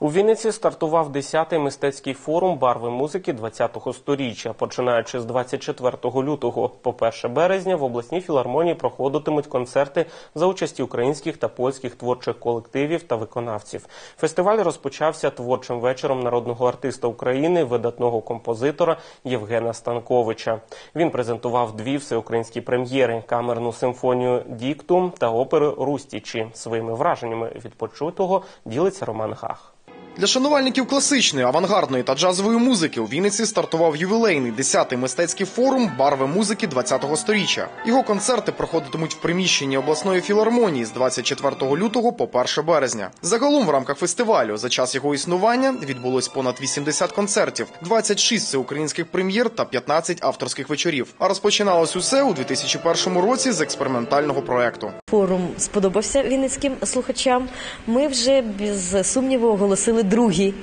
У Вінниці стартував 10-й мистецький форум барви музики 20-го сторіччя. Починаючи з 24 лютого по 1 березня в обласній філармонії проходитимуть концерти за участі українських та польських творчих колективів та виконавців. Фестиваль розпочався творчим вечором народного артиста України, видатного композитора Євгена Станковича. Він презентував дві всеукраїнські прем'єри: камерну симфонію Діктум та оперу Рустічі. Своїми враженнями від почутого ділиться Роман Гах. Для шанувальників класичної, авангардної та джазової музики у Вінниці стартував ювілейний 10-й мистецький форум барви музики 20-го сторіччя. Його концерти проходитимуть в приміщенні обласної філармонії з 24 лютого по 1 березня. Загалом в рамках фестивалю за час його існування відбулось понад 80 концертів, 26 всеукраїнських прем'єр та 15 авторських вечорів. А розпочиналось усе у 2001 році з експериментального проекту. Форум сподобався вінницьким слухачам. Ми вже без сумніву оголосили другий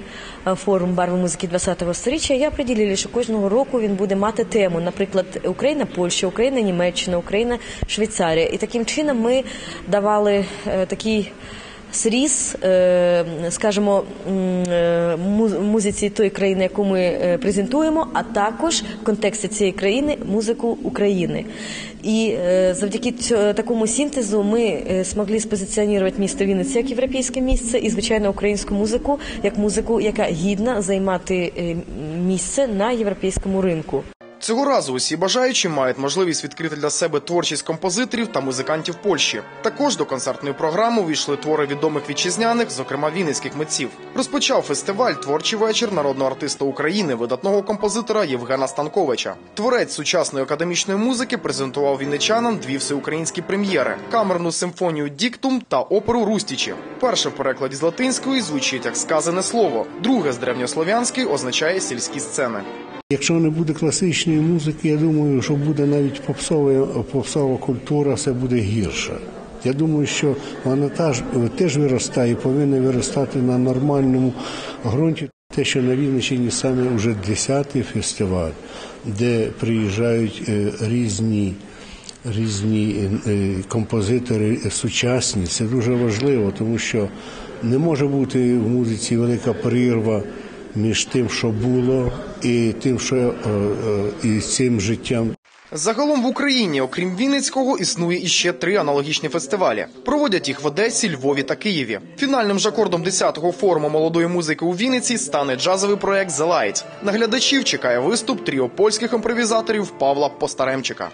е, форум барви музики 20-го сторіччя. Я приділила, що кожного року він буде мати тему, наприклад, Україна, Польща, Україна, Німеччина, Україна, Швейцарія. І таким чином ми давали е, такий. Сріз, е, скажімо, музиці тої країни, яку ми презентуємо, а також в контексті цієї країни музику України. І завдяки такому синтезу ми змогли спозиціонувати місто Вінниця як європейське місце і, звичайно, українську музику як музику, яка гідна займати місце на європейському ринку. Цього разу усі бажаючі мають можливість відкрити для себе творчість композиторів та музикантів Польщі. Також до концертної програми увійшли твори відомих вітчизняних, зокрема вінницьких митців. Розпочав фестиваль творчий вечір народного артиста України, видатного композитора Євгена Станковича. Творець сучасної академічної музики презентував вінничанам дві всеукраїнські прем'єри: камерну симфонію Діктум та оперу Рустічі. Перше в перекладі з латинської звучить як сказане слово, друге з древньослов'янської означає сільські сцени. Якщо не буде класичної музики, я думаю, що буде навіть попсова, попсова культура, все буде гірше. Я думаю, що вона теж, виростає повинна виростати на нормальному ґрунті. Те, що на Вінниччині саме вже 10-й фестиваль, де приїжджають різні різні композитори сучасні, це дуже важливо, тому що не може бути в музиці велика перерва між тим, що було, і тим, що і цим життям. Загалом в Україні, окрім Вінницького, існує іще три аналогічні фестивалі. Проводять їх в Одесі, Львові та Києві. Фінальним ж акордом 10-го форуму молодої музики у Вінниці стане джазовий проект «The Light». Наглядачів чекає виступ тріо польських імпровізаторів Павла Постаремчика.